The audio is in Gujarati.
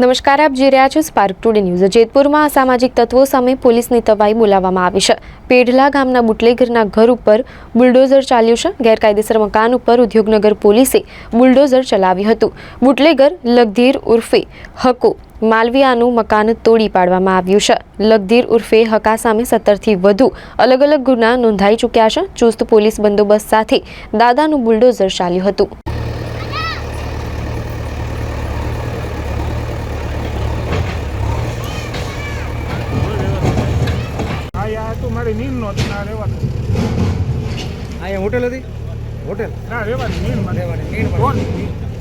નમસ્કાર, આપ જોઈ રહ્યા છો સ્પાર્ક ટુડે ન્યૂઝ જેતપુરમાં અસામાજિક તત્વો સામે પોલીસની તવાઈ બોલાવવામાં આવી છે. પેઢલા ગામના બુટલેગરના ઘર ઉપર બુલડોઝર ચાલ્યું છે. ગેરકાયદેસર મકાન ઉપર ઉદ્યોગનગર પોલીસે બુલડોઝર ચલાવ્યું હતું. બુટલેગર લગધીર ઉર્ફે હકો માલવિયાનું મકાન તોડી પાડવામાં આવ્યું છે. લગધીર ઉર્ફે હકા સામે સત્તરથી વધુ અલગ અલગ ગુના નોંધાઈ ચૂક્યા છે. ચુસ્ત પોલીસ બંદોબસ્ત સાથે દાદાનું બુલડોઝર ચાલ્યું હતું. મારી નીલ નહોતી ના રહેવાનું. અહીંયા હોટેલ હતી? હોટેલ? ના રહેવાની નીલ રહેવાની પણ